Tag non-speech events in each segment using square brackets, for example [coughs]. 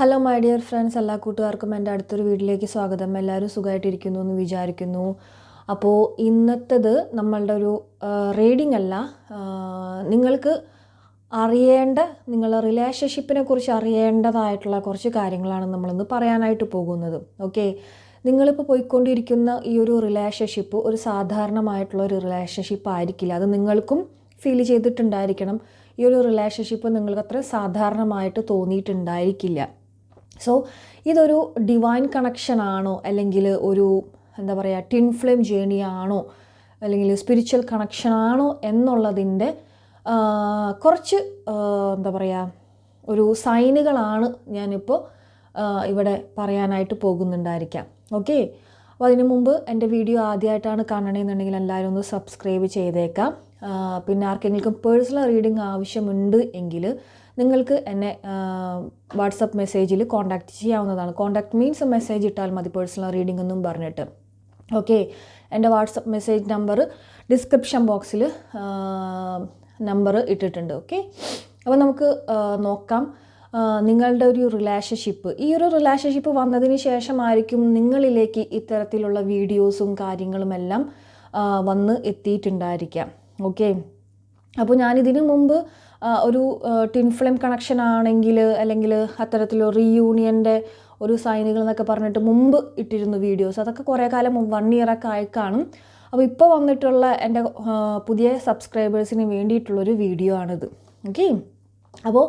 Hello my dear friends എല്ലാ കൂട്ടുകാർക്കും എന്റെ അടുത്തൊരു വീട്ടിലേക്ക് സ്വാഗതം. എല്ലാവരും സുഖമായിട്ടിരിക്കുന്നു എന്ന് വിചാരിക്കുന്നു. അപ്പോൾ ഇന്നത്തേത് നമ്മളുടെ ഒരു റീഡിംഗ് അല്ല. നിങ്ങൾക്ക് അറിയേണ്ട നിങ്ങളുടെ റിലേഷൻഷിപ്പിനെ കുറിച്ച് അറിയേണ്ടതായിട്ടുള്ള കുറച്ച് കാര്യങ്ങളാണ് നമ്മളിന്ന് പറയാനായിട്ട് പോകുന്നത്. ഓക്കെ നിങ്ങളിപ്പോൾ പോയിക്കൊണ്ടിരിക്കുന്ന ഈ ഒരു റിലേഷൻഷിപ്പ് ഒരു സാധാരണമായിട്ടുള്ള ഒരു റിലേഷൻഷിപ്പ് ആയിരിക്കില്ല. അത് നിങ്ങൾക്കും ഫീൽ ചെയ്തിട്ടുണ്ടായിരിക്കണം. ഈ ഒരു റിലേഷൻഷിപ്പ് നിങ്ങൾക്ക് അത്ര സാധാരണമായിട്ട് തോന്നിയിട്ടുണ്ടായിരിക്കില്ല. സോ ഇതൊരു ഡിവൈൻ കണക്ഷൻ ആണോ? അല്ലെങ്കിൽ ഒരു എന്താ പറയുക ടിൻ ഫ്ലെയിം ജേണി ആണോ? അല്ലെങ്കിൽ സ്പിരിച്വൽ കണക്ഷൻ ആണോ? എന്നുള്ളതിന്റെ കുറച്ച് എന്താ പറയുക ഒരു സൈനുകളാണ് ഞാനിപ്പോൾ ഇവിടെ പറയാനായിട്ട് പോകുന്നുണ്ടായിരിക്കാം. ഓക്കെ? അപ്പോൾ അതിനു മുമ്പ് എന്റെ വീഡിയോ ആദ്യമായിട്ടാണ് കാണണമെന്നുണ്ടെങ്കിൽ എല്ലാവരും ഒന്ന് സബ്സ്ക്രൈബ് ചെയ്തേക്കാം. പിന്നെ ആർക്കെങ്കിലും പേഴ്സണൽ റീഡിംഗ് ആവശ്യമുണ്ട് എങ്കിൽ നിങ്ങൾക്ക് എന്നെ വാട്സപ്പ് മെസ്സേജിൽ കോൺടാക്റ്റ് ചെയ്യാവുന്നതാണ്. കോൺടാക്ട് മീൻസ് മെസ്സേജ് ഇട്ടാൽ മതി പേഴ്സണൽ റീഡിംഗ് എന്നും പറഞ്ഞിട്ട്. ഓക്കെ എന്റെ വാട്സപ്പ് മെസ്സേജ് നമ്പർ ഡിസ്ക്രിപ്ഷൻ ബോക്സിൽ നമ്പർ ഇട്ടിട്ടുണ്ട്. ഓക്കെ അപ്പോൾ നമുക്ക് നോക്കാം. നിങ്ങളുടെ ഒരു റിലേഷൻഷിപ്പ് ഈ ഒരു റിലേഷൻഷിപ്പ് വന്നതിന് ശേഷമായിരിക്കും നിങ്ങളിലേക്ക് ഇത്തരത്തിലുള്ള വീഡിയോസും കാര്യങ്ങളുമെല്ലാം വന്ന് എത്തിയിട്ടുണ്ടായിരിക്കാം. ഓക്കെ അപ്പോൾ ഞാനിതിനു മുമ്പ് ഒരു ടിൻ ഫ്ലെയിം കണക്ഷൻ ആണെങ്കിൽ അല്ലെങ്കിൽ അത്തരത്തിൽ റീയൂണിയന്റെ ഒരു സൈനുകൾ എന്നൊക്കെ പറഞ്ഞിട്ട് മുമ്പ് ഇട്ടിരുന്നു വീഡിയോസ്. അതൊക്കെ കുറേ കാലം മുമ്പ് വൺ ഇയറൊക്കെ ആയി കാണും. അപ്പോൾ ഇപ്പോൾ വന്നിട്ടുള്ള എന്റെ പുതിയ സബ്സ്ക്രൈബേഴ്സിന് വേണ്ടിയിട്ടുള്ളൊരു വീഡിയോ ആണിത്. ഓക്കെ? അപ്പോൾ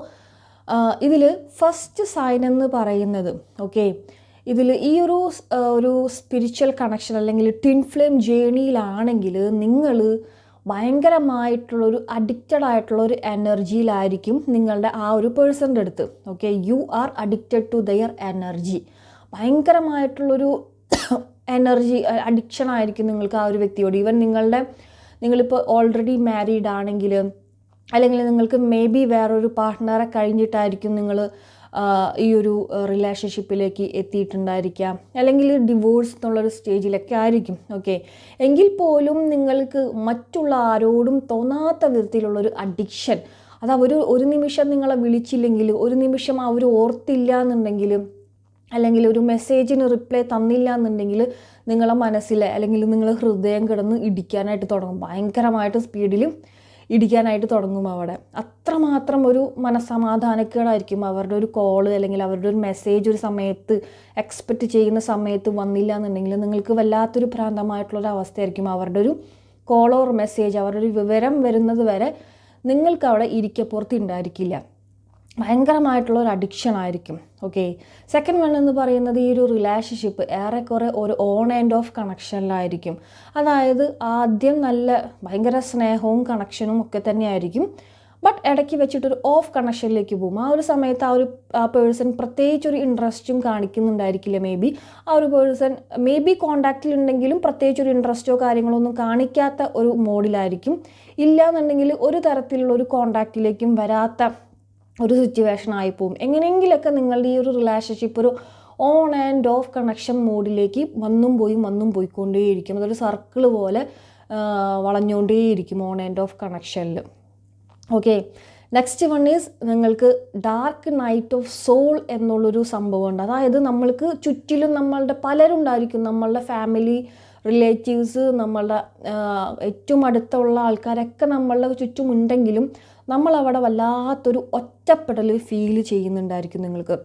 ഇതിൽ ഫസ്റ്റ് സൈൻ എന്ന് പറയുന്നത് ഓക്കെ? ഇതിൽ ഈ ഒരു ഒരു സ്പിരിച്വൽ കണക്ഷൻ അല്ലെങ്കിൽ ട്വിൻ ഫ്ലെയിം ജേണിയിലാണെങ്കിൽ നിങ്ങൾ ഭയങ്കരമായിട്ടുള്ളൊരു അഡിക്റ്റഡ് ആയിട്ടുള്ള ഒരു എനർജിയിലായിരിക്കും നിങ്ങളുടെ ആ ഒരു പേഴ്സന്റെ അടുത്ത്. Okay you are addicted to their energy ഭയങ്കരമായിട്ടുള്ളൊരു [coughs] energy addiction ആയിരിക്കും നിങ്ങൾക്ക് ആ ഒരു വ്യക്തിയോട്. ഈവൻ നിങ്ങളുടെ നിങ്ങളിപ്പോൾ ഓൾറെഡി മാരീഡ് ആണെങ്കിൽ അല്ലെങ്കിൽ നിങ്ങൾക്ക് മേ ബി വേറൊരു പാർട്ട്ണറെ കഴിഞ്ഞിട്ടായിരിക്കും നിങ്ങൾ ഈ ഒരു റിലേഷൻഷിപ്പിലേക്ക് എത്തിയിട്ടുണ്ടായിരിക്കാം. അല്ലെങ്കിൽ ഡിവോഴ്സ് എന്നുള്ളൊരു സ്റ്റേജിലൊക്കെ ആയിരിക്കും. ഓക്കെ എങ്കിൽ പോലും നിങ്ങൾക്ക് മറ്റുള്ള ആരോടും തോന്നാത്ത വിധത്തിലുള്ളൊരു അഡിക്ഷൻ അത് അവർ ഒരു നിമിഷം നിങ്ങളെ വിളിച്ചില്ലെങ്കിൽ ഒരു നിമിഷം അവർ ഓർത്തില്ല എന്നുണ്ടെങ്കിൽ അല്ലെങ്കിൽ ഒരു മെസ്സേജിന് റിപ്ലൈ തന്നില്ല എന്നുണ്ടെങ്കിൽ നിങ്ങളെ മനസ്സിലെ അല്ലെങ്കിൽ നിങ്ങൾ ഹൃദയം കിടന്ന് ഇടിക്കാനായിട്ട് തുടങ്ങും. ഭയങ്കരമായിട്ട് സ്പീഡിൽ ഇടിക്കാനായിട്ട് തുടങ്ങും അവിടെ. അത്രമാത്രം ഒരു മനസ്സമാധാനക്കേടായിരിക്കും അവരുടെ ഒരു കോൾ അല്ലെങ്കിൽ അവരുടെ ഒരു മെസ്സേജ് ഒരു സമയത്ത് എക്സ്പെക്റ്റ് ചെയ്യുന്ന സമയത്ത് വന്നില്ല എന്നുണ്ടെങ്കിൽ നിങ്ങൾക്ക് വല്ലാത്തൊരു ഭ്രാന്തമായിട്ടുള്ളൊരു അവസ്ഥയായിരിക്കും അവരുടെ ഒരു കോൾ മെസ്സേജ് അവരുടെ ഒരു വിവരം വരുന്നത് വരെ നിങ്ങൾക്ക് അവിടെ ഇരിക്കപ്പുറത്ത് ഉണ്ടായിരിക്കില്ല. ഭയങ്കരമായിട്ടുള്ള ഒരു അഡിക്ഷൻ ആയിരിക്കും. ഓക്കെ സെക്കൻഡ് വൺ എന്ന് പറയുന്നത് ഈ ഒരു റിലേഷൻഷിപ്പ് ഏറെക്കുറെ ഒരു ഓൺ ആൻഡ് ഓഫ് കണക്ഷനിലായിരിക്കും അതായത് ആദ്യം നല്ല ഭയങ്കര സ്നേഹവും കണക്ഷനും ഒക്കെ തന്നെയായിരിക്കും ബട്ട് ഇടയ്ക്ക് വെച്ചിട്ടൊരു ഓഫ് കണക്ഷനിലേക്ക് പോകും. ആ ഒരു സമയത്ത് ആ ഒരു ആ പേഴ്സൺ പ്രത്യേകിച്ച് ഒരു ഇൻട്രസ്റ്റും കാണിക്കുന്നുണ്ടായിരിക്കില്ല മേ ബി ആ ഒരു പേഴ്സൺ മേ ബി കോണ്ടാക്റ്റിലുണ്ടെങ്കിലും പ്രത്യേകിച്ച് ഒരു ഇൻട്രസ്റ്റോ കാര്യങ്ങളോ ഒന്നും കാണിക്കാത്ത ഒരു മോഡിലായിരിക്കും ഇല്ല എന്നുണ്ടെങ്കിൽ ഒരു തരത്തിലുള്ള ഒരു കോണ്ടാക്റ്റിലേക്കും വരാത്ത ഒരു സിറ്റുവേഷൻ ആയിപ്പോവും എങ്ങനെയെങ്കിലൊക്കെ നിങ്ങളുടെ ഈ ഒരു റിലേഷൻഷിപ്പ് ഒരു ഓൺ ആൻഡ് ഓഫ് കണക്ഷൻ മോഡിലേക്ക് വന്നും പോയും വന്നും പോയിക്കൊണ്ടേയിരിക്കും. അതൊരു സർക്കിൾ പോലെ വളഞ്ഞുകൊണ്ടേയിരിക്കും ഓൺ ആൻഡ് ഓഫ് കണക്ഷനിൽ ഓക്കെ നെക്സ്റ്റ് വൺ ഈസ് നിങ്ങൾക്ക് ഡാർക്ക് നൈറ്റ് ഓഫ് സോൾ എന്നുള്ളൊരു സംഭവമുണ്ട്. അതായത് നമ്മൾക്ക് ചുറ്റിലും നമ്മളുടെ പലരുണ്ടായിരിക്കും നമ്മളുടെ ഫാമിലി റിലേറ്റീവ്സ് നമ്മളുടെ ഏറ്റവും അടുത്തുള്ള ആൾക്കാരൊക്കെ നമ്മളുടെ ചുറ്റും ഉണ്ടെങ്കിലും നമ്മളവിടെ വല്ലാത്തൊരു ഒറ്റപ്പെടൽ ഫീൽ ചെയ്യുന്നുണ്ടായിരിക്കും നിങ്ങൾക്ക്.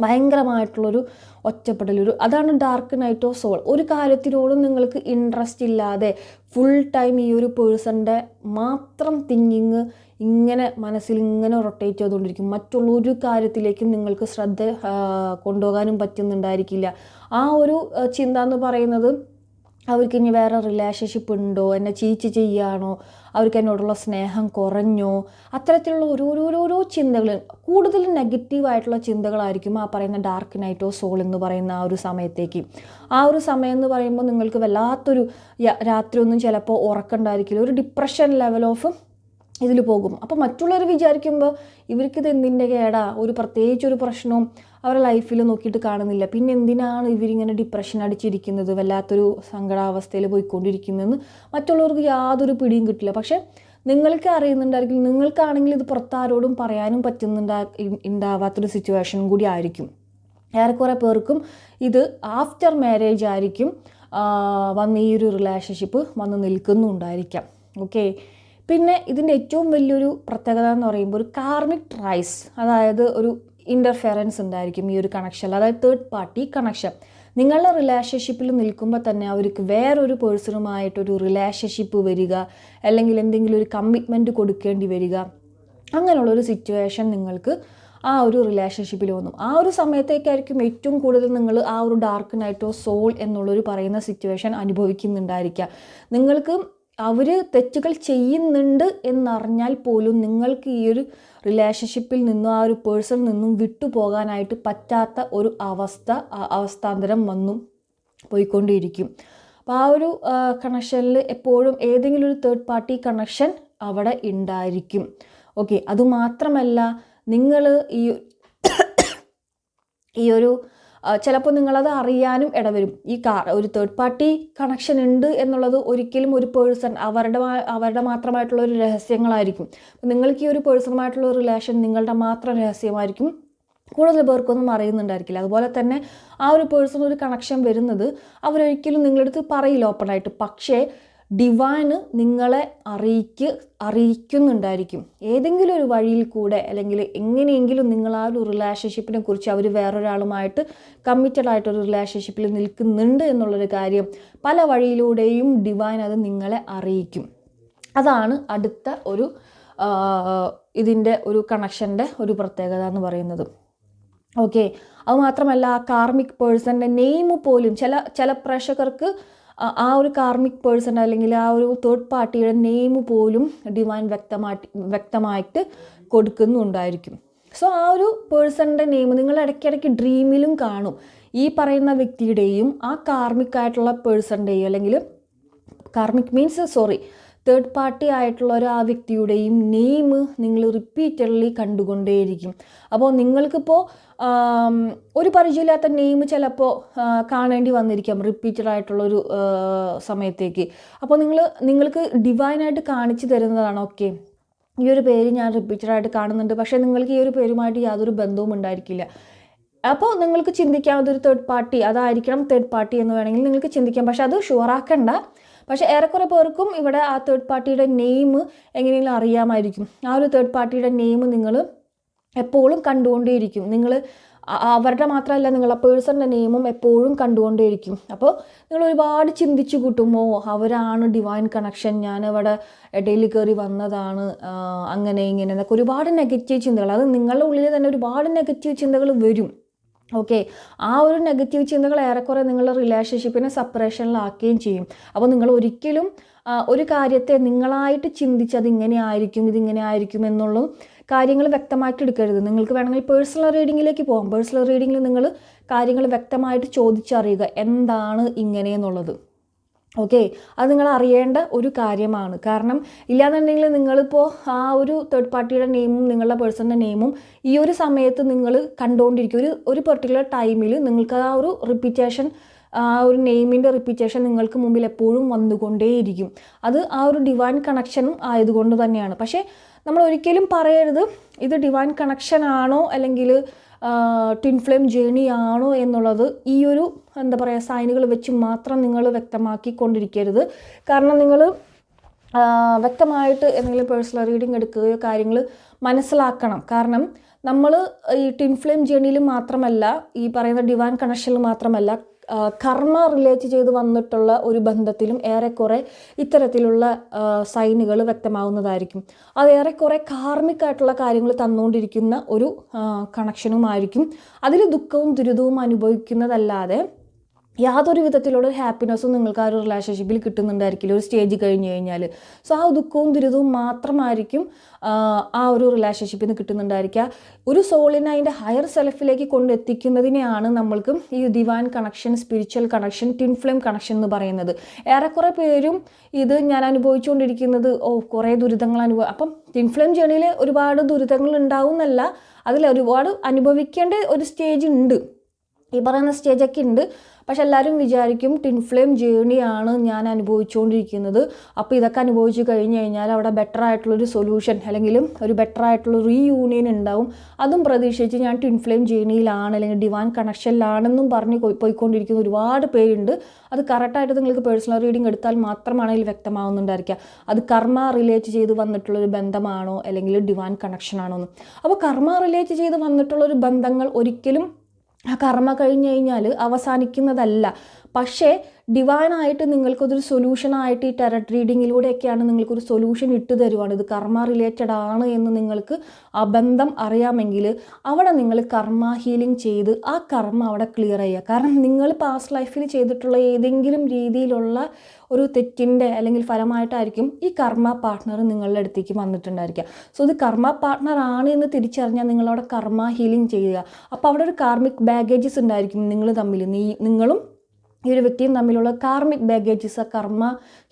ഭയങ്കരമായിട്ടുള്ളൊരു ഒറ്റപ്പെടലൊരു അതാണ് ഡാർക്ക് നൈറ്റ് ഓഫ് സോൾ ഒരു കാര്യത്തിനോടും നിങ്ങൾക്ക് ഇൻട്രസ്റ്റ് ഇല്ലാതെ ഫുൾ ടൈം ഈ ഒരു പേഴ്സന്റെ മാത്രം തിങ്കിങ് ഇങ്ങനെ മനസ്സിൽ ഇങ്ങനെ റൊട്ടേറ്റ് ചെയ്തുകൊണ്ടിരിക്കും. മറ്റുള്ള ഒരു കാര്യത്തിലേക്കും നിങ്ങൾക്ക് ശ്രദ്ധ കൊണ്ടുപോകാനും പറ്റുന്നുണ്ടായിരിക്കില്ല. ആ ഒരു ചിന്ത എന്ന് പറയുന്നത് അവർക്ക് ഇനി വേറെ റിലേഷൻഷിപ്പ് ഉണ്ടോ? എന്നെ ചീറ്റ് ചെയ്യാണോ? അവർക്ക് എന്നോടുള്ള സ്നേഹം കുറഞ്ഞു. അത്തരത്തിലുള്ള ഓരോരോരോ ചിന്തകൾ കൂടുതൽ നെഗറ്റീവായിട്ടുള്ള ചിന്തകളായിരിക്കും ആ പറയുന്ന ഡാർക്ക് നൈറ്റ് ഓഫ് സോൾ എന്ന് പറയുന്ന ആ ഒരു സമയത്തേക്ക്. ആ ഒരു സമയം എന്ന് പറയുമ്പോൾ നിങ്ങൾക്ക് വല്ലാത്തൊരു രാത്രി ഒന്നും ചിലപ്പോൾ ഉറക്കണ്ടായിരിക്കില്ല. ഒരു ഡിപ്രഷൻ ലെവൽ ഓഫ് ഇതിൽ പോകും. അപ്പോൾ മറ്റുള്ളവർ വിചാരിക്കുമ്പോൾ ഇവർക്കിത് എന്തിന്റെ കേടാ? ഒരു പ്രത്യേകിച്ചൊരു പ്രശ്നവും അവരുടെ ലൈഫിൽ നോക്കിയിട്ട് കാണുന്നില്ല. പിന്നെ എന്തിനാണ് ഇവരിങ്ങനെ ഡിപ്രഷൻ അടിച്ചിരിക്കുന്നത്? വല്ലാത്തൊരു സങ്കടാവസ്ഥയിൽ പോയിക്കൊണ്ടിരിക്കുന്നതെന്ന് മറ്റുള്ളവർക്ക് യാതൊരു പിടിയും കിട്ടില്ല. പക്ഷേ നിങ്ങൾക്ക് അറിയുന്നുണ്ടായിരിക്കും നിങ്ങൾക്കാണെങ്കിൽ ഇത് പുറത്താരോടും പറയാനും പറ്റുന്നുണ്ടാ ഉണ്ടാവാത്തൊരു സിറ്റുവേഷൻ കൂടി ആയിരിക്കും. ഏറെക്കുറെ പേർക്കും ഇത് ആഫ്റ്റർ മാരേജ് ആയിരിക്കും വന്ന് ഈ ഒരു റിലേഷൻഷിപ്പ് വന്ന് നിൽക്കുന്നുണ്ടായിരിക്കാം. ഓക്കെ പിന്നെ ഇതിന്റെ ഏറ്റവും വലിയൊരു പ്രത്യേകത എന്ന് പറയുമ്പോൾ ഒരു കാർമിക് ട്രൈസ് അതായത് ഒരു ഇന്റർഫെറൻസ് ഉണ്ടായിരിക്കും ഈ ഒരു കണക്ഷൻ അതായത് തേർഡ് പാർട്ടി കണക്ഷൻ നിങ്ങളുടെ റിലേഷൻഷിപ്പിൽ നിൽക്കുമ്പോൾ തന്നെ അവർക്ക് വേറൊരു പേഴ്സണുമായിട്ടൊരു റിലേഷൻഷിപ്പ് വരിക അല്ലെങ്കിൽ എന്തെങ്കിലും ഒരു കമ്മിറ്റ്മെന്റ് കൊടുക്കേണ്ടി വരിക അങ്ങനെയുള്ള ഒരു സിറ്റുവേഷൻ നിങ്ങൾക്ക് ആ ഒരു റിലേഷൻഷിപ്പിൽ വന്നു ആ ഒരു സമയത്തേക്കായിരിക്കും ഏറ്റവും കൂടുതൽ നിങ്ങൾ ആ ഒരു ഡാർക്ക് നൈറ്റോ സോൾ എന്നുള്ളൊരു പറയുന്ന സിറ്റുവേഷൻ അനുഭവിക്കുന്നുണ്ടായിരിക്കുക. നിങ്ങൾക്ക് അവർ തെറ്റുകൾ ചെയ്യുന്നുണ്ട് എന്നറിഞ്ഞാൽ പോലും നിങ്ങൾക്ക് ഈ ഒരു റിലേഷൻഷിപ്പിൽ നിന്നും ആ ഒരു പേഴ്സണിൽ നിന്നും വിട്ടുപോകാനായിട്ട് പറ്റാത്ത ഒരു അവസ്ഥ അവസ്ഥാന്തരം വന്നു പോയിക്കൊണ്ടിരിക്കും. അപ്പോൾ ആ ഒരു കണക്ഷനിൽ എപ്പോഴും ഏതെങ്കിലും ഒരു തേർഡ് പാർട്ടി കണക്ഷൻ അവിടെ ഉണ്ടായിരിക്കും. ഓക്കെ അതുമാത്രമല്ല നിങ്ങൾ ഈ ഈ ഒരു ചിലപ്പോൾ നിങ്ങളത് അറിയാനും ഇടവരും. ഈ കാ ഒരു തേർഡ് പാർട്ടി കണക്ഷൻ ഉണ്ട് എന്നുള്ളത് ഒരിക്കലും ഒരു പേഴ്സൺ അവരുടെ അവരുടെ മാത്രമായിട്ടുള്ള ഒരു രഹസ്യങ്ങളായിരിക്കും. നിങ്ങൾക്ക് ഈ ഒരു പേഴ്സണുമായിട്ടുള്ള ഒരു റിലേഷൻ നിങ്ങളുടെ മാത്രം രഹസ്യമായിരിക്കും. കൂടുതൽ പേർക്കൊന്നും അറിയുന്നുണ്ടായിരിക്കില്ല. അതുപോലെ തന്നെ ആ ഒരു പേഴ്സൺ ഒരു കണക്ഷൻ വരുന്നത് അവരൊരിക്കലും നിങ്ങളടുത്ത് പറയില്ല ഓപ്പണായിട്ട് പക്ഷേ ഡിവൈന് നിങ്ങളെ അറിയിക്ക് അറിയിക്കുന്നുണ്ടായിരിക്കും. ഏതെങ്കിലും ഒരു വഴിയിൽ കൂടെ അല്ലെങ്കിൽ എങ്ങനെയെങ്കിലും നിങ്ങൾ ആ ഒരു റിലേഷൻഷിപ്പിനെ കുറിച്ച് അവർ വേറൊരാളുമായിട്ട് കമ്മിറ്റഡ് ആയിട്ടൊരു റിലേഷൻഷിപ്പിൽ നിൽക്കുന്നുണ്ട് എന്നുള്ളൊരു കാര്യം പല വഴിയിലൂടെയും ഡിവൈൻ അത് നിങ്ങളെ അറിയിക്കും. അതാണ് അടുത്ത ഒരു ഇതിന്റെ ഒരു കണക്ഷന്റെ ഒരു പ്രത്യേകത എന്ന് പറയുന്നത്. ഓക്കെ. അത് മാത്രമല്ല ആ കാർമിക് പേഴ്സന്റെ നെയിം പോലും ചില ചില പ്രേക്ഷകർക്ക് ആ- ഒരു കാർമിക് പേഴ്സൺ അല്ലെങ്കിൽ ആ ഒരു തേർഡ് പാർട്ടിയുടെ നെയിം പോലും ഡിവൈൻ വ്യക്തമായിട്ട് വ്യക്തമായിട്ട് കൊടുക്കുന്നുണ്ടായിരിക്കും. സോ ആ ഒരു പേഴ്സണിന്റെ നെയിം നിങ്ങൾ ഇടയ്ക്കിടയ്ക്ക് ഡ്രീമിലും കാണും. ഈ പറയുന്ന വ്യക്തിയുടെയും ആ കാർമിക് ആയിട്ടുള്ള പേഴ്സണിന്റെയും അല്ലെങ്കിൽ karmic means sorry third party ആയിട്ടുള്ള ഒരു ആ വ്യക്തിയുടെയും നെയിം നിങ്ങൾ റിപ്പീറ്റഡ്ലി കണ്ടുകൊണ്ടേയിരിക്കും. അപ്പോൾ നിങ്ങൾക്കിപ്പോൾ ഒരു പരിചയമില്ലാത്ത നെയിം ചിലപ്പോൾ കാണേണ്ടി വന്നിരിക്കാം റിപ്പീറ്റഡ് ആയിട്ടുള്ളൊരു സമയത്തേക്ക്. അപ്പോൾ നിങ്ങൾ നിങ്ങൾക്ക് ഡിവൈനായിട്ട് കാണിച്ചു തരുന്നതാണ് ഓക്കെ ഈ ഒരു പേര് ഞാൻ റിപ്പീറ്റഡ് ആയിട്ട് കാണുന്നുണ്ട് പക്ഷേ നിങ്ങൾക്ക് ഈ ഒരു പേരുമായിട്ട് യാതൊരു ബന്ധവും ഉണ്ടായിരിക്കില്ല. അപ്പോൾ നിങ്ങൾക്ക് ചിന്തിക്കാം അതൊരു തേർഡ് പാർട്ടി അതായിരിക്കണം തേർഡ് പാർട്ടി എന്ന് വേണമെങ്കിൽ നിങ്ങൾക്ക് ചിന്തിക്കാം പക്ഷേ അത് ഷുവറാക്കണ്ട പക്ഷെ ഏറെക്കുറെ പേർക്കും ഇവിടെ ആ തേർഡ് പാർട്ടിയുടെ നെയിം എങ്ങനെയെങ്കിലും അറിയാമായിരിക്കും. ആ ഒരു തേർഡ് പാർട്ടിയുടെ നെയിം നിങ്ങൾ എപ്പോഴും കണ്ടുകൊണ്ടേയിരിക്കും. നിങ്ങൾ അവരുടെ മാത്രമല്ല നിങ്ങളുടെ പേഴ്സണിന്റെ നെയിമും എപ്പോഴും കണ്ടുകൊണ്ടേയിരിക്കും. അപ്പോൾ നിങ്ങൾ ഒരുപാട് ചിന്തിച്ചു കൂട്ടുമോ അവരാണ് ഡിവൈൻ കണക്ഷൻ ഞാൻ അവിടെ ഇടയിൽ കയറി വന്നതാണ്. അങ്ങനെ ഇങ്ങനെ എന്നൊക്കെ ഒരുപാട് നെഗറ്റീവ് ചിന്തകൾ. അത് നിങ്ങളുടെ ഉള്ളിൽ തന്നെ ഒരുപാട് നെഗറ്റീവ് ചിന്തകൾ വരും. ഓക്കെ ആ ഒരു നെഗറ്റീവ് ചിന്തകൾ ഏറെക്കുറെ നിങ്ങളുടെ റിലേഷൻഷിപ്പിനെ സെപ്പറേഷനിലാക്കുകയും ചെയ്യും. അപ്പോൾ നിങ്ങൾ ഒരിക്കലും ഒരു കാര്യത്തെ നിങ്ങളായിട്ട് ചിന്തിച്ച് ഇങ്ങനെ ആയിരിക്കും ഇതിങ്ങനെ ആയിരിക്കും എന്നുള്ള കാര്യങ്ങൾ വ്യക്തമായിട്ട് എടുക്കരുത്. നിങ്ങൾക്ക് വേണമെങ്കിൽ പേഴ്സണൽ റീഡിങ്ങിലേക്ക് പോകാം. പേഴ്സണൽ റീഡിങ്ങിൽ നിങ്ങൾ കാര്യങ്ങൾ വ്യക്തമായിട്ട് ചോദിച്ചറിയുക. എന്താണ് ഇങ്ങനെ എന്നുള്ളത്? ഓക്കെ അത് നിങ്ങൾ അറിയേണ്ട ഒരു കാര്യമാണ്. കാരണം ഇല്ലാന്നുണ്ടെങ്കിൽ നിങ്ങളിപ്പോൾ ആ ഒരു തേർഡ് പാർട്ടിയുടെ നെയിമും നിങ്ങളുടെ പേഴ്സണിന്റെ നെയിമും ഈ ഒരു സമയത്ത് നിങ്ങൾ കണ്ടുകൊണ്ടിരിക്കും ഒരു ഒരു പെർട്ടിക്കുലർ ടൈമിൽ നിങ്ങൾക്ക് ആ ഒരു റിപ്പീറ്റേഷൻ ആ ഒരു നെയിമിന്റെ റിപ്പീറ്റേഷൻ നിങ്ങൾക്ക് മുമ്പിൽ എപ്പോഴും വന്നുകൊണ്ടേയിരിക്കും. അത് ആ ഒരു ഡിവൈൻ കണക്ഷനും ആയതുകൊണ്ട് തന്നെയാണ്. പക്ഷേ നമ്മൾ ഒരിക്കലും പറയരുത് ഇത് ഡിവൈൻ കണക്ഷൻ ആണോ അല്ലെങ്കിൽ ട്വിൻ ഫ്ലെയിം ജേണി ആണോ എന്നുള്ളത് ഈ ഒരു എന്താ പറയുക സൈനുകൾ വെച്ച് മാത്രം നിങ്ങൾ വ്യക്തമാക്കിക്കൊണ്ടിരിക്കരുത്. കാരണം നിങ്ങൾ വ്യക്തമായിട്ട് എന്തെങ്കിലും പേഴ്സണൽ റീഡിംഗ് എടുക്കുകയോ കാര്യങ്ങൾ മനസ്സിലാക്കണം. കാരണം നമ്മൾ ഈ ടിൻ ഫ്ലെയിം ജേണിയിൽ മാത്രമല്ല ഈ പറയുന്ന ഡിവാൻ കണക്ഷനിൽ മാത്രമല്ല കർമ്മ റിലേറ്റ് ചെയ്ത് വന്നിട്ടുള്ള ഒരു ബന്ധത്തിലും ഏറെക്കുറെ ഇത്തരത്തിലുള്ള സൈനുകൾ വ്യക്തമാവുന്നതായിരിക്കും. അത് ഏറെക്കുറെ കാർമ്മികമായിട്ടുള്ള കാര്യങ്ങൾ തന്നുകൊണ്ടിരിക്കുന്ന ഒരു കണക്ഷനുമായിരിക്കും. അതിൽ ദുഃഖവും ദുരിതവും അനുഭവിക്കുന്നതല്ലാതെ യാതൊരു വിധത്തിലുള്ള ഹാപ്പിനെസ്സും നിങ്ങൾക്ക് ആ ഒരു റിലേഷൻഷിപ്പിൽ കിട്ടുന്നുണ്ടായിരിക്കില്ല. ഒരു സ്റ്റേജ് കഴിഞ്ഞ് കഴിഞ്ഞാൽ സോ ആ ദുഃഖവും ദുരിതവും മാത്രമായിരിക്കും ആ, ഒരു റിലേഷൻഷിപ്പിൽ നിന്ന് കിട്ടുന്നുണ്ടായിരിക്കുക. ഒരു സോളിനെ അതിന്റെ ഹയർ സെൽഫിലേക്ക് കൊണ്ടെത്തിക്കുന്നതിനെയാണ് നമ്മൾക്ക് ഈ divine connection spiritual connection twin flame connection എന്ന് പറയുന്നത്. ഏറെക്കുറെ പേരും ഇത് ഞാൻ അനുഭവിച്ചുകൊണ്ടിരിക്കുന്നത് ഓ കുറേ ദുരിതങ്ങൾ അനുഭവ അപ്പം ടിൻ ഫ്ലെയിം ജേണിയിൽ ഒരുപാട് ദുരിതങ്ങൾ ഉണ്ടാവും എന്നല്ല അതിൽ ഒരുപാട് അനുഭവിക്കേണ്ട ഒരു സ്റ്റേജ് ഉണ്ട്. ഈ പറയുന്ന സ്റ്റേജൊക്കെ ഉണ്ട്. പക്ഷെ എല്ലാവരും വിചാരിക്കും ടിൻ ഫ്ലെയിം ജേണിയാണ് ഞാൻ അനുഭവിച്ചുകൊണ്ടിരിക്കുന്നത്. അപ്പോൾ ഇതൊക്കെ അനുഭവിച്ച് കഴിഞ്ഞ് കഴിഞ്ഞാൽ അവിടെ ബെറ്റർ ആയിട്ടുള്ളൊരു സൊല്യൂഷൻ അല്ലെങ്കിൽ ഒരു ബെറ്റർ ആയിട്ടുള്ള റീയൂണിയൻ ഉണ്ടാവും. അതും പ്രതീക്ഷിച്ച് ഞാൻ ടിൻ ഫ്ലെയിം ജേണിയിലാണ് അല്ലെങ്കിൽ ഡിവാൻ കണക്ഷനിലാണെന്നും പറഞ്ഞ് പോയി- പോയിക്കൊണ്ടിരിക്കുന്ന ഒരുപാട് പേരുണ്ട്. അത് കറക്റ്റായിട്ട് നിങ്ങൾക്ക് പേഴ്സണൽ റീഡിംഗ് എടുത്താൽ മാത്രമാണ് ഇതിൽ വ്യക്തമാവുന്നുണ്ടായിരിക്കുക. അത് കർമ്മ റിലേറ്റ് ചെയ്ത് വന്നിട്ടുള്ളൊരു ബന്ധമാണോ അല്ലെങ്കിൽ ഡിവാൻ കണക്ഷനാണോ എന്ന് അപ്പോൾ കർമ്മ റിലേറ്റ് ചെയ്ത് വന്നിട്ടുള്ളൊരു ബന്ധങ്ങൾ ഒരിക്കലും ആ കർമ്മ കഴിഞ്ഞു കഴിഞ്ഞാൽ അവസാനിക്കുന്നതല്ല. പക്ഷേ ഡിവൈനായിട്ട് നിങ്ങൾക്കതൊരു സൊല്യൂഷനായിട്ട് ഈ ടെററ്റ് റീഡിങ്ങിലൂടെയൊക്കെയാണ് നിങ്ങൾക്കൊരു സൊല്യൂഷൻ ഇട്ട് തരുവാണ്. ഇത് കർമ്മ റിലേറ്റഡ് ആണ് എന്ന് നിങ്ങൾക്ക് ആ ബന്ധം അറിയാമെങ്കിൽ അവിടെ നിങ്ങൾ കർമ്മ ഹീലിംഗ് ചെയ്ത് ആ കർമ്മ അവിടെ ക്ലിയർ ചെയ്യുക. കാരണം നിങ്ങൾ പാസ്റ്റ് ലൈഫിൽ ചെയ്തിട്ടുള്ള ഏതെങ്കിലും രീതിയിലുള്ള ഒരു തെറ്റിന്റെ അല്ലെങ്കിൽ ഫലമായിട്ടായിരിക്കും ഈ കർമ്മ പാർട്ട്ണർ നിങ്ങളുടെ അടുത്തേക്ക് വന്നിട്ടുണ്ടായിരിക്കുക. സോ ഇത് കർമ്മ പാർട്ട്ണർ ആണ് എന്ന് തിരിച്ചറിഞ്ഞാൽ നിങ്ങളവിടെ കർമ്മ ഹീലിംഗ് ചെയ്യുക. അപ്പോൾ അവിടെ ഒരു കാർമിക് ബാഗേജസ് ഉണ്ടായിരിക്കും നിങ്ങൾ തമ്മിൽ. നീ നിങ്ങളും ഈ ഒരു വ്യക്തിയും തമ്മിലുള്ള കാർമിക് ബാഗേജസ് ആ കർമ്മ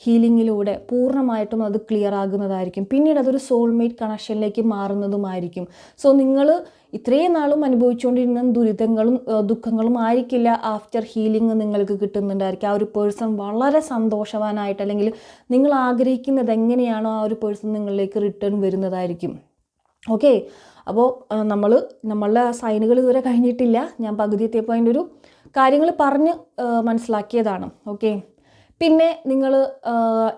ഹീലിങ്ങിലൂടെ പൂർണമായിട്ടും അത് ക്ലിയർ ആകുന്നതായിരിക്കും. പിന്നീട് അതൊരു സോൾമേറ്റ് കണക്ഷനിലേക്ക് മാറുന്നതുമായിരിക്കും. സോ നിങ്ങൾ ഇത്രയും നാളും അനുഭവിച്ചുകൊണ്ടിരുന്ന ദുരിതങ്ങളും ദുഃഖങ്ങളും ആയിരിക്കില്ല ആഫ്റ്റർ ഹീലിംഗ് നിങ്ങൾക്ക് കിട്ടുന്നുണ്ടായിരിക്കും ആ ഒരു പേഴ്സൺ വളരെ സന്തോഷവാനായിട്ട് അല്ലെങ്കിൽ നിങ്ങൾ ആഗ്രഹിക്കുന്നത് എങ്ങനെയാണോ ആ ഒരു പേഴ്സൺ നിങ്ങളിലേക്ക് റിട്ടേൺ വരുന്നതായിരിക്കും. ഓക്കെ അപ്പോൾ നമ്മൾ നമ്മളുടെ സൈനുകൾ ഇതുവരെ കഴിഞ്ഞിട്ടില്ല. ഞാൻ പകുതി എത്തിയപ്പോൾ അതിന്റെ ഒരു കാര്യങ്ങൾ പറഞ്ഞ് മനസ്സിലാക്കിയതാണ്. ഓക്കെ? പിന്നെ നിങ്ങൾ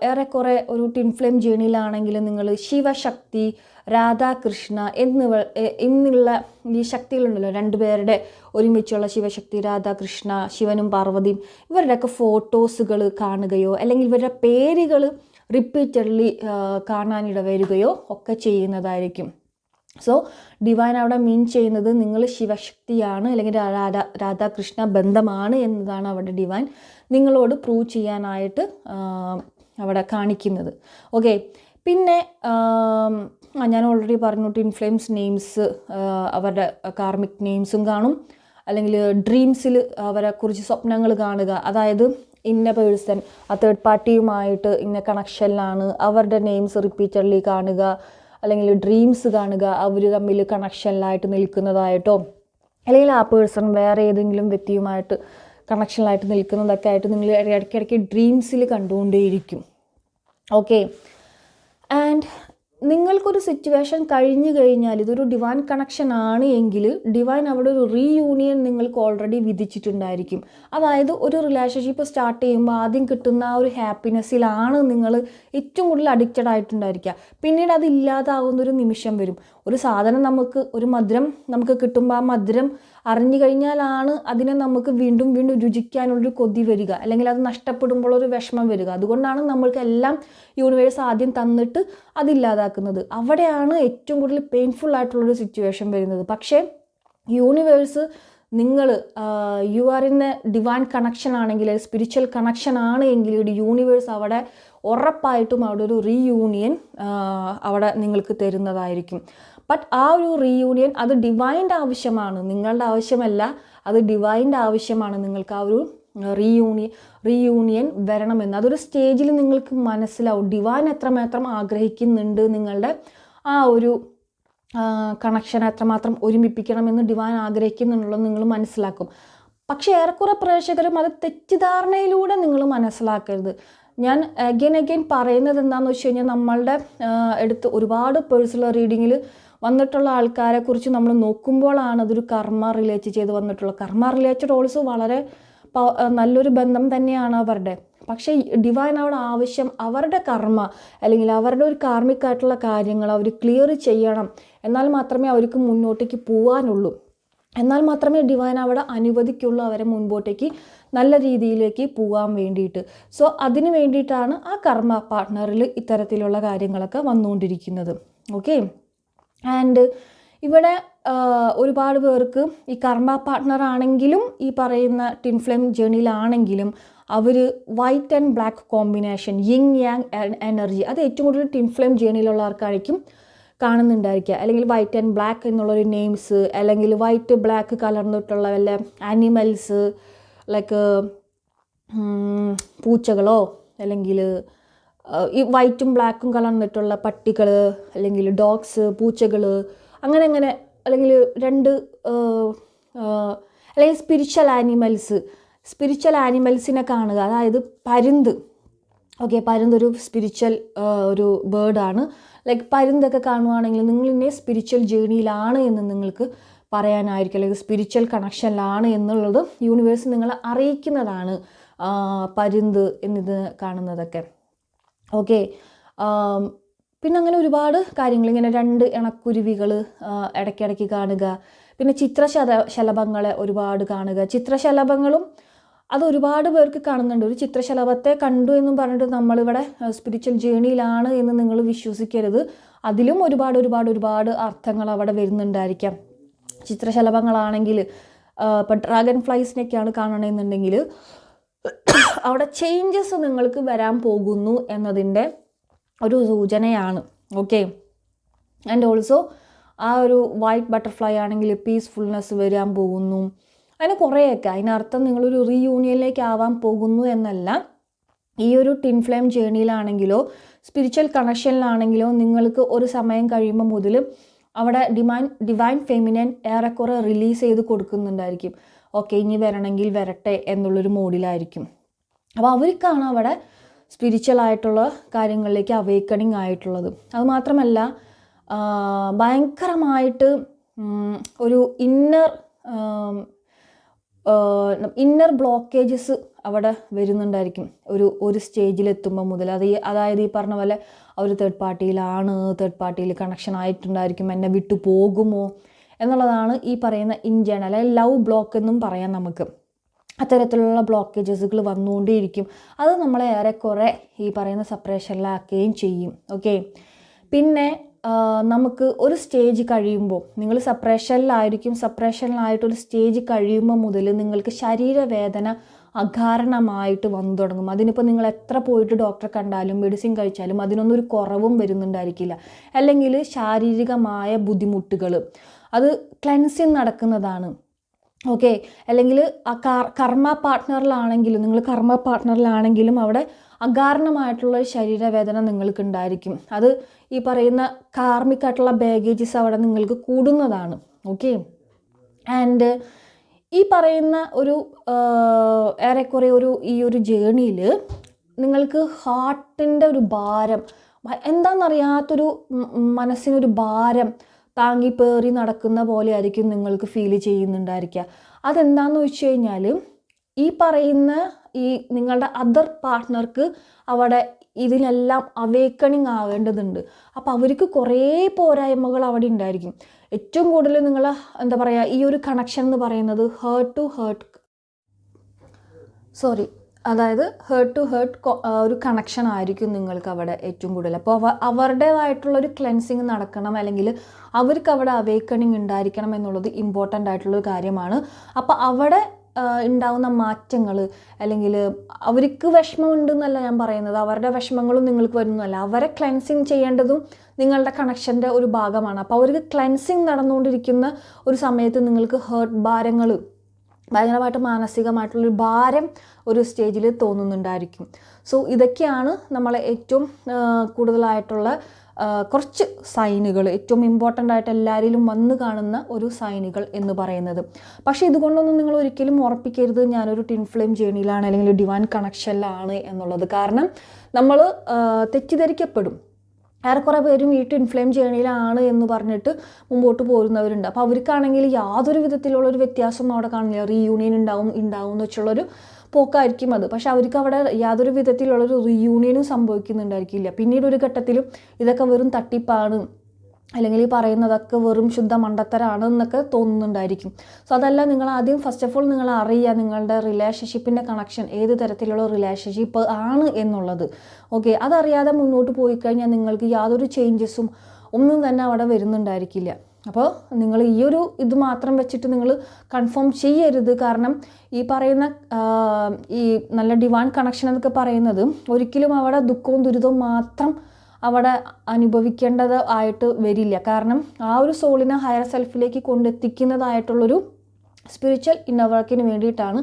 ഏറെക്കുറെ ഒരു ടിൻഫ്ലെയിം ജേണിയിലാണെങ്കിൽ നിങ്ങൾ ശിവശക്തി രാധാകൃഷ്ണ എന്നിവ എന്നുള്ള ഈ ശക്തികളുണ്ടല്ലോ രണ്ടുപേരുടെ ഒരുമിച്ചുള്ള ശിവശക്തി രാധാകൃഷ്ണ ശിവനും പാർവതിയും ഇവരുടെയൊക്കെ ഫോട്ടോസുകൾ കാണുകയോ അല്ലെങ്കിൽ ഇവരുടെ പേരുകൾ റിപ്പീറ്റഡ്ലി കാണാനിട വരികയോ ഒക്കെ ചെയ്യുന്നതായിരിക്കും. സോ ഡിവൈൻ അവിടെ മീൻ ചെയ്യുന്നത് നിങ്ങൾ ശിവശക്തിയാണ് അല്ലെങ്കിൽ രാധാ രാധാകൃഷ്ണ ബന്ധമാണ് എന്നതാണ് അവിടെ ഡിവൈൻ നിങ്ങളോട് പ്രൂവ് ചെയ്യാനായിട്ട് അവിടെ കാണിക്കുന്നത്. ഓക്കെ പിന്നെ ഞാൻ ഓൾറെഡി പറഞ്ഞു ഇൻഫ്ലുവൻസ് നെയിംസ് അവരുടെ കാർമിക് നെയിംസും കാണും. അല്ലെങ്കിൽ ഡ്രീംസിൽ അവരെ കുറിച്ച് സ്വപ്നങ്ങൾ കാണുക. അതായത് ഇന്ന പേഴ്സൺ ആ തേർഡ് പാർട്ടിയുമായിട്ട് ഇന്ന കണക്ഷനിലാണ് അവരുടെ നെയിംസ് റിപ്പീറ്റഡ്ലി കാണുക. അല്ലെങ്കിൽ ഡ്രീംസ് കാണുക അവർ തമ്മിൽ കണക്ഷനിലായിട്ട് നിൽക്കുന്നതായിട്ടോ അല്ലെങ്കിൽ ആ പേഴ്സൺ വേറെ ഏതെങ്കിലും വ്യക്തിയുമായിട്ട് കണക്ഷനിലായിട്ട് നിൽക്കുന്നതൊക്കെ ആയിട്ട് നിങ്ങൾ ഇടയ്ക്കിടയ്ക്ക് ഡ്രീംസിൽ കണ്ടുകൊണ്ടേയിരിക്കും. ഓക്കെ ആൻഡ് നിങ്ങൾക്കൊരു സിറ്റുവേഷൻ കഴിഞ്ഞു കഴിഞ്ഞാൽ ഇതൊരു ഡിവൈൻ കണക്ഷൻ ആണ് എങ്കിൽ ഡിവൈൻ അവിടെ ഒരു റീയൂണിയൻ നിങ്ങൾക്ക് ഓൾറെഡി വിധിച്ചിട്ടുണ്ടായിരിക്കും. അതായത് ഒരു റിലേഷൻഷിപ്പ് സ്റ്റാർട്ട് ചെയ്യുമ്പോൾ ആദ്യം കിട്ടുന്ന ആ ഒരു ഹാപ്പിനെസ്സിലാണ് നിങ്ങൾ ഏറ്റവും കൂടുതൽ അഡിക്റ്റഡ് ആയിട്ടുണ്ടായിരിക്കുക. പിന്നീട് അത് ഇല്ലാതാകുന്ന ഒരു നിമിഷം വരും. ഒരു സാധനം നമുക്ക് ഒരു മധുരം നമുക്ക് കിട്ടുമ്പോൾ ആ മധുരം അറിഞ്ഞു കഴിഞ്ഞാലാണ് അതിനെ നമുക്ക് വീണ്ടും വീണ്ടും രുചിക്കാനുള്ളൊരു കൊതി വരിക. അല്ലെങ്കിൽ അത് നഷ്ടപ്പെടുമ്പോൾ ഒരു വിഷമം വരിക. അതുകൊണ്ടാണ് നമ്മൾക്ക് എല്ലാം യൂണിവേഴ്സ് ആദ്യം തന്നിട്ട് അതില്ലാതാക്കുന്നത് അവിടെയാണ് ഏറ്റവും കൂടുതൽ പെയിൻഫുൾ ആയിട്ടുള്ളൊരു സിറ്റുവേഷൻ വരുന്നത്. പക്ഷേ യൂണിവേഴ്സ് നിങ്ങൾ you are in a divine connection ആണെങ്കിൽ സ്പിരിച്വൽ കണക്ഷൻ ആണ് എങ്കിൽ ഒരു യൂണിവേഴ്സ് അവിടെ ഉറപ്പായിട്ടും അവിടെ ഒരു റീയൂണിയൻ അവിടെ നിങ്ങൾക്ക് തരുന്നതായിരിക്കും. ബട്ട് ആ ഒരു റീയൂണിയൻ അത് ഡിവൈന്റെ ആവശ്യമാണ്. നിങ്ങളുടെ ആവശ്യമല്ല അത് ഡിവൈന്റെ ആവശ്യമാണ് നിങ്ങൾക്ക് ആ ഒരു റീയൂണിയൻ റീയൂണിയൻ വരണമെന്ന്. അതൊരു സ്റ്റേജിൽ നിങ്ങൾക്ക് മനസ്സിലാവും. ഡിവൈൻ എത്രമാത്രം ആഗ്രഹിക്കുന്നുണ്ട് നിങ്ങളുടെ ആ ഒരു കണക്ഷൻ എത്രമാത്രം ഒരുമിപ്പിക്കണമെന്ന് ഡിവൈൻ ആഗ്രഹിക്കുന്നുള്ളത് നിങ്ങൾ മനസ്സിലാക്കും. പക്ഷേ ഏറെക്കുറെ പ്രേക്ഷകരും അത് തെറ്റിദ്ധാരണയിലൂടെ നിങ്ങൾ മനസ്സിലാക്കരുത്. ഞാൻ അഗൈൻ അഗൈൻ പറയുന്നത് എന്താണെന്ന് വെച്ച് കഴിഞ്ഞാൽ നമ്മളുടെ അടുത്ത് ഒരുപാട് പേഴ്സണൽ റീഡിങ്ങിൽ വന്നിട്ടുള്ള ആൾക്കാരെ കുറിച്ച് നമ്മൾ നോക്കുമ്പോഴാണ് അതൊരു കർമ്മ റിലേറ്റ് ചെയ്ത് വന്നിട്ടുള്ളത്. കർമ്മ റിലേറ്റഡ് ഓൾസോ വളരെ നല്ലൊരു ബന്ധം തന്നെയാണ് അവരുടെ. പക്ഷേ ഡിവൈൻ അവിടെ ആവശ്യം അവരുടെ കർമ്മ അല്ലെങ്കിൽ അവരുടെ ഒരു കാർമ്മികമായിട്ടുള്ള കാര്യങ്ങൾ അവർ ക്ലിയർ ചെയ്യണം. എന്നാൽ മാത്രമേ അവർക്ക് മുന്നോട്ടേക്ക് പോകാനുള്ളൂ എന്നാൽ മാത്രമേ ഡിവൈൻ അവിടെ അനുവദിക്കുള്ളൂ അവരെ മുൻപോട്ടേക്ക് നല്ല രീതിയിലേക്ക് പോകാൻ വേണ്ടിയിട്ട്. സോ അതിന് വേണ്ടിയിട്ടാണ് ആ കർമ്മ പാർട്ട്ണറിൽ ഇത്തരത്തിലുള്ള കാര്യങ്ങളൊക്കെ വന്നുകൊണ്ടിരിക്കുന്നത്. ഓക്കെ ആൻഡ് ഇവിടെ ഒരുപാട് പേർക്ക് ഈ കർമ്മ പാർട്ട്ണർ ആണെങ്കിലും ഈ പറയുന്ന ടിൻ ഫ്ലെയിം ജേണിയിലാണെങ്കിലും അവർ white and black combination yin yang energy അത് ഏറ്റവും കൂടുതൽ ടിൻ ഫ്ലെയിം ജേണിയിലുള്ള ആൾക്കാർക്കും കാണുന്നുണ്ടായിരിക്കുക. അല്ലെങ്കിൽ വൈറ്റ് ആൻഡ് ബ്ലാക്ക് എന്നുള്ളൊരു നെയിംസ് അല്ലെങ്കിൽ വൈറ്റ് ബ്ലാക്ക് കലർന്നിട്ടുള്ള വല്ല ആനിമൽസ് ലൈക്ക് പൂച്ചകളോ അല്ലെങ്കിൽ ഈ വൈറ്റും ബ്ലാക്കും കലർന്നിട്ടുള്ള പട്ടികൾ അല്ലെങ്കിൽ ഡോഗ്സ് പൂച്ചകൾ അങ്ങനെ അങ്ങനെ അല്ലെങ്കിൽ രണ്ട് അല്ലെങ്കിൽ സ്പിരിച്വൽ ആനിമൽസ് സ്പിരിച്വൽ ആനിമൽസിനെ കാണുക. അതായത് പരുന്ത്. ഓക്കെ പരുന്തൊരു സ്പിരിച്വൽ ഒരു ബേർഡാണ് ലൈക്ക് പരുന്തൊക്കെ കാണുവാണെങ്കിൽ നിങ്ങൾ ഇന്നെ സ്പിരിച്വൽ ജേണിയിലാണ് എന്ന് നിങ്ങൾക്ക് പറയാനായിരിക്കും. അല്ലെങ്കിൽ സ്പിരിച്വൽ കണക്ഷനിലാണ് എന്നുള്ളത് യൂണിവേഴ്സ് നിങ്ങളെ അറിയിക്കുന്നതാണ് പരുന്ത് എന്നിത് കാണുന്നതൊക്കെ. ഓക്കെ. പിന്നെ അങ്ങനെ ഒരുപാട് കാര്യങ്ങൾ. ഇങ്ങനെ രണ്ട് ഇണക്കുരുവികൾ ഇടയ്ക്കിടയ്ക്ക് കാണുക. പിന്നെ ചിത്രശല ശലഭങ്ങളെ ഒരുപാട് കാണുക. ചിത്രശലഭങ്ങളും അത് ഒരുപാട് പേർക്ക് കാണുന്നുണ്ട്. ഒരു ചിത്രശലഭത്തെ കണ്ടു എന്നും പറഞ്ഞിട്ട് നമ്മളിവിടെ സ്പിരിച്വൽ ജേണിയിലാണ് എന്ന് നിങ്ങൾ വിശ്വസിക്കരുത്. അതിലും ഒരുപാട് ഒരുപാട് ഒരുപാട് അർത്ഥങ്ങൾ അവിടെ വരുന്നുണ്ടായിരിക്കാം. ചിത്രശലഭങ്ങളാണെങ്കിൽ ഇപ്പം ഡ്രാഗൺ ഫ്ലൈസിനൊക്കെയാണ് കാണണമെന്നുണ്ടെങ്കിൽ [coughs] അവിടെ ചേഞ്ചസ് നിങ്ങൾക്ക് വരാൻ പോകുന്നു എന്നതിന്റെ ഒരു സൂചനയാണ്. ഓക്കെ ആൻഡ് ഓൾസോ ആ ഒരു വൈറ്റ് ബട്ടർഫ്ലൈ ആണെങ്കിൽ പീസ്ഫുൾനെസ് വരാൻ പോകുന്നു. അങ്ങനെ കുറേയൊക്കെ അതിനർത്ഥം നിങ്ങളൊരു റീയൂണിയനിലേക്ക് ആവാൻ പോകുന്നു എന്നല്ല. ഈ ഒരു ടിൻ ഫ്ലെയിം ജേണിയിലാണെങ്കിലോ സ്പിരിച്വൽ കണക്ഷനിലാണെങ്കിലോ നിങ്ങൾക്ക് ഒരു സമയം കഴിയുമ്പോൾ മുതൽ അവിടെ ഡിമാൻ ഡിവൈൻ ഫെമിനൻ ഏറെക്കുറെ റിലീസ് ചെയ്ത് കൊടുക്കുന്നുണ്ടായിരിക്കും. ഓക്കെ ഇനി വരണമെങ്കിൽ വരട്ടെ എന്നുള്ളൊരു മൂഡിലായിരിക്കും. അപ്പോൾ അവർക്കാണ് അവിടെ സ്പിരിച്വൽ ആയിട്ടുള്ള കാര്യങ്ങളിലേക്ക് അവേക്കണിങ് ആയിട്ടുള്ളത്. അതുമാത്രമല്ല ഭയങ്കരമായിട്ട് ഒരു ഇന്നർ ഇന്നർ ബ്ലോക്കേജസ് അവിടെ വരുന്നുണ്ടായിരിക്കും. ഒരു ഒരു സ്റ്റേജിലെത്തുമ്പോൾ മുതൽ. അത് ഈ അതായത് ഈ പറഞ്ഞ പോലെ അവർ തേർഡ് പാർട്ടിയിലാണ് തേർഡ് പാർട്ടിയിൽ കണക്ഷൻ ആയിട്ടുണ്ടായിരിക്കും. എന്നെ വിട്ടു പോകുമോ? എന്നുള്ളതാണ് ഈ പറയുന്ന ഇൻജേണൽ അല്ലെ ലവ് ബ്ലോക്ക് എന്നും പറയാം നമുക്ക്. അത്തരത്തിലുള്ള ബ്ലോക്കേജസുകൾ വന്നുകൊണ്ടേയിരിക്കും. അത് നമ്മളെ ഏറെക്കുറെ ഈ പറയുന്ന സെപ്പറേഷനിലാക്കുകയും ചെയ്യും. ഓക്കെ പിന്നെ നമുക്ക് ഒരു സ്റ്റേജ് കഴിയുമ്പോൾ നിങ്ങൾ സെപ്പറേഷനിലായിരിക്കും സെപ്പറേഷനിലായിട്ട് ഒരു സ്റ്റേജ് കഴിയുമ്പോൾ മുതൽ നിങ്ങൾക്ക് ശരീരവേദന അകാരണമായിട്ട് വന്നു തുടങ്ങും. അതിനിപ്പോൾ നിങ്ങൾ എത്ര പോയിട്ട് ഡോക്ടറെ കണ്ടാലും മെഡിസിൻ കഴിച്ചാലും അതിനൊന്നും ഒരു കുറവും വരുന്നുണ്ടായിരിക്കില്ല. അല്ലെങ്കിൽ ശാരീരികമായ ബുദ്ധിമുട്ടുകൾ അത് ക്ലെൻസിങ് നടക്കുന്നതാണ്. ഓക്കെ അല്ലെങ്കിൽ ആ കാർ കർമ്മ പാർട്ട്ണറിലാണെങ്കിലും നിങ്ങൾ കർമ്മ പാർട്ട്ണറിലാണെങ്കിലും അവിടെ അകാരണമായിട്ടുള്ള ഒരു ശരീരവേദന നിങ്ങൾക്ക് ഉണ്ടായിരിക്കും അത് ഈ പറയുന്ന കാർമിക്കായിട്ടുള്ള ബാഗേജസ് അവിടെ നിങ്ങൾക്ക് കൂടുന്നതാണ്. ഓക്കെ ആൻഡ് ഈ പറയുന്ന ഒരു ഏറെക്കുറെ ഒരു ഈ ഒരു ജേണിയിൽ നിങ്ങൾക്ക് ഹാർട്ടിന്റെ ഒരു ഭാരം എന്താണെന്നറിയാത്തൊരു മനസ്സിനൊരു ഭാരം താങ്ങി പേറി നടക്കുന്ന പോലെ ആയിരിക്കും നിങ്ങൾക്ക് ഫീൽ ചെയ്യുന്നുണ്ടായിരിക്കുക. അതെന്താന്ന് വെച്ച് കഴിഞ്ഞാൽ ഈ പറയുന്ന ഈ നിങ്ങളുടെ അതർ പാർട്ട്ണർക്ക് അവിടെ ഇതിനെല്ലാം അവേക്കണിങ് ആവേണ്ടതുണ്ട്. അപ്പോൾ അവർക്ക് കുറേ പോരായ്മകൾ അവിടെ ഉണ്ടായിരിക്കും. ഏറ്റവും കൂടുതൽ നിങ്ങൾ എന്താ പറയുക ഈ ഒരു കണക്ഷൻ എന്ന് പറയുന്നത് ഹേർട്ട് ടു ഹേർട്ട് സോറി അതായത് ഹേർട്ട് ടു ഹേർട്ട് ഒരു കണക്ഷൻ ആയിരിക്കും നിങ്ങൾക്ക് അവിടെ ഏറ്റവും കൂടുതൽ. അപ്പോൾ അവ അവരുടേതായിട്ടുള്ള ഒരു ക്ലെൻസിങ് നടക്കണം അല്ലെങ്കിൽ അവർക്ക് അവിടെ അവേക്കണിങ് ഉണ്ടായിരിക്കണം എന്നുള്ളത് ഇമ്പോർട്ടന്റ് ആയിട്ടുള്ളൊരു കാര്യമാണ്. അപ്പോൾ അവിടെ ഉണ്ടാവുന്ന മാറ്റങ്ങൾ അല്ലെങ്കിൽ അവർക്ക് വിഷമമുണ്ടെന്നല്ല ഞാൻ പറയുന്നത്. അവരുടെ വിഷമങ്ങളും നിങ്ങൾക്ക് വരുന്നതല്ല. അവരെ ക്ലെൻസിങ് ചെയ്യേണ്ടതും നിങ്ങളുടെ കണക്ഷന്റെ ഒരു ഭാഗമാണ്. അപ്പോൾ അവർക്ക് ക്ലെൻസിങ് നടന്നുകൊണ്ടിരിക്കുന്ന ഒരു സമയത്ത് നിങ്ങൾക്ക് ഹേർട്ട് ഭാരങ്ങൾ ഭയങ്കരമായിട്ട് മാനസികമായിട്ടുള്ളൊരു ഭാരം ഒരു സ്റ്റേജിൽ തോന്നുന്നുണ്ടായിരിക്കും. സോ ഇതൊക്കെയാണ് നമ്മളെ ഏറ്റവും കൂടുതലായിട്ടുള്ള കുറച്ച് സൈനുകൾ ഏറ്റവും ഇമ്പോർട്ടന്റ് ആയിട്ട് എല്ലാവരിലും വന്ന് കാണുന്ന ഒരു സൈനുകൾ എന്ന് പറയുന്നത്. പക്ഷേ ഇതുകൊണ്ടൊന്നും നിങ്ങൾ ഒരിക്കലും ഉറപ്പിക്കരുത് ഞാനൊരു ടിൻ ഫ്ലെയിം ജേണിയിലാണ് അല്ലെങ്കിൽ ഡിവാൻ കണക്ഷനിലാണ് എന്നുള്ളത്. കാരണം നമ്മൾ തെറ്റിദ്ധരിക്കപ്പെടും. ഏറെക്കുറെ പേരും ഈ ഇൻഫ്ലെയിം ഫ്ലെയിം എന്ന് പറഞ്ഞിട്ട് മുമ്പോട്ട് പോരുന്നവരുണ്ട്. അപ്പോൾ അവർക്കാണെങ്കിൽ യാതൊരു വിധത്തിലുള്ള ഒരു വ്യത്യാസം അവിടെ കാണില്ല. റീയൂണിയൻ ഉണ്ടാവും ഉണ്ടാവും എന്ന് വെച്ചുള്ളൊരു പോക്കായിരിക്കും അത്. പക്ഷെ അവർക്ക് അവിടെ യാതൊരു വിധത്തിലുള്ളൊരു റീയൂണിയനും സംഭവിക്കുന്നുണ്ടായിരിക്കില്ല. പിന്നീട് ഒരു ഘട്ടത്തിലും ഇതൊക്കെ വെറും തട്ടിപ്പാണ്. അല്ലെങ്കിൽ ഈ പറയുന്നതൊക്കെ വെറും ശുദ്ധ മണ്ടത്തരാണ് എന്നൊക്കെ തോന്നുന്നുണ്ടായിരിക്കും. സോ അതല്ല നിങ്ങൾ ആദ്യം ഫസ്റ്റ് ഓഫ് ഓൾ നിങ്ങൾ അറിയുക നിങ്ങളുടെ റിലേഷൻഷിപ്പിന്റെ കണക്ഷൻ ഏത് തരത്തിലുള്ള റിലേഷൻഷിപ്പ് ആണ് എന്നുള്ളത്. ഓക്കെ അതറിയാതെ മുന്നോട്ട് പോയി കഴിഞ്ഞാൽ നിങ്ങൾക്ക് യാതൊരു ചേഞ്ചസും ഒന്നും തന്നെ അവിടെ വരുന്നുണ്ടായിരിക്കില്ല. അപ്പോൾ നിങ്ങൾ ഈ ഒരു ഇത് മാത്രം വെച്ചിട്ട് നിങ്ങൾ കൺഫേം ചെയ്യരുത്. കാരണം ഈ പറയുന്ന ഈ നല്ല ഡിവാൻ കണക്ഷൻ എന്നൊക്കെ പറയുന്നത് ഒരിക്കലും അവിടെ ദുഃഖവും ദുരിതവും മാത്രം അവിടെ അനുഭവിക്കേണ്ടത് ആയിട്ട് വരില്ല. കാരണം ആ ഒരു സോളിനെ ഹയർ സെൽഫിലേക്ക് കൊണ്ടെത്തിക്കുന്നതായിട്ടുള്ളൊരു സ്പിരിച്വൽ ഇന്നർ വർക്കിന് വേണ്ടിയിട്ടാണ്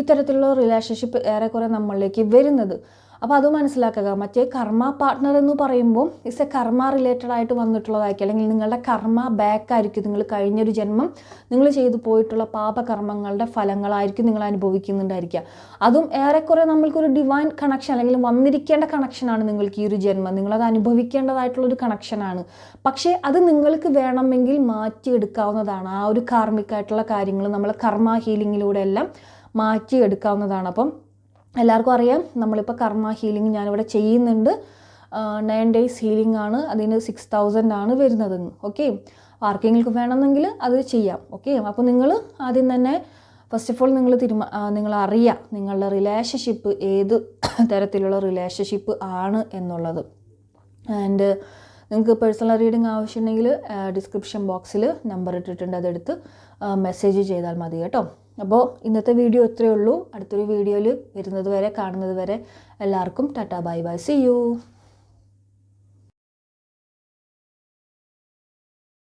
ഇത്തരത്തിലുള്ള റിലേഷൻഷിപ്പ് ഏറെക്കുറെ നമ്മളിലേക്ക് വരുന്നത്. അപ്പോൾ അത് മനസ്സിലാക്കുക. മറ്റേ കർമ്മ പാർട്ട്ണർ എന്ന് പറയുമ്പോൾ ഇറ്റ്സ് എ കർമ്മ റിലേറ്റഡ് ആയിട്ട് വന്നിട്ടുള്ളതായിരിക്കും. അല്ലെങ്കിൽ നിങ്ങളുടെ കർമ്മ ബാക്ക് ആയിരിക്കും. നിങ്ങൾ കഴിഞ്ഞൊരു ജന്മം നിങ്ങൾ ചെയ്തു പോയിട്ടുള്ള പാപകർമ്മങ്ങളുടെ ഫലങ്ങളായിരിക്കും നിങ്ങൾ അനുഭവിക്കുന്നുണ്ടായിരിക്കുക. അതും ഏറെക്കുറെ നമ്മൾക്കൊരു ഡിവൈൻ കണക്ഷൻ അല്ലെങ്കിൽ വന്നിരിക്കേണ്ട കണക്ഷനാണ് നിങ്ങൾക്ക് ഈ ഒരു ജന്മം. നിങ്ങളത് അനുഭവിക്കേണ്ടതായിട്ടുള്ളൊരു കണക്ഷനാണ് പക്ഷേ അത് നിങ്ങൾക്ക് വേണമെങ്കിൽ മാറ്റിയെടുക്കാവുന്നതാണ്. ആ ഒരു കാർമ്മികമായിട്ടുള്ള കാര്യങ്ങൾ നമ്മൾ കർമ്മ ഹീലിങ്ങിലൂടെ എല്ലാം മാറ്റിയെടുക്കാവുന്നതാണ്. അപ്പം എല്ലാവർക്കും അറിയാം. നമ്മളിപ്പോൾ കർമ്മ ഹീലിംഗ് ഞാനിവിടെ ചെയ്യുന്നുണ്ട്. നയൻ ഡേയ്സ് ഹീലിംഗ് ആണ്. അതിന് സിക്സ് തൗസൻഡ് ആണ് വരുന്നത്. ഓക്കെ ആർക്കെങ്കിലും വേണമെന്നെങ്കിൽ അത് ചെയ്യാം. ഓക്കെ അപ്പോൾ നിങ്ങൾ ആദ്യം തന്നെ ഫസ്റ്റ് ഓഫ് ഓൾ നിങ്ങൾ തീരുമാ നിങ്ങൾ അറിയാം നിങ്ങളുടെ റിലേഷൻഷിപ്പ് ഏത് [coughs] തരത്തിലുള്ള റിലേഷൻഷിപ്പ് ആണ് എന്നുള്ളത്. ആൻഡ് നിങ്ങൾക്ക് പേഴ്സണൽ റീഡിംഗ് ആവശ്യമുണ്ടെങ്കിൽ ഡിസ്ക്രിപ്ഷൻ ബോക്സിൽ നമ്പർ ഇട്ടിട്ടുണ്ട്. അതെടുത്ത് മെസ്സേജ് ചെയ്താൽ മതി കേട്ടോ. അപ്പോൾ ഇന്നത്തെ വീഡിയോ ഇത്രയേ ഉള്ളൂ. അടുത്തൊരു വീഡിയോയിൽ വരുന്നത് വരെ കാണുന്നത് വരെ എല്ലാവർക്കും tata bye bye. See you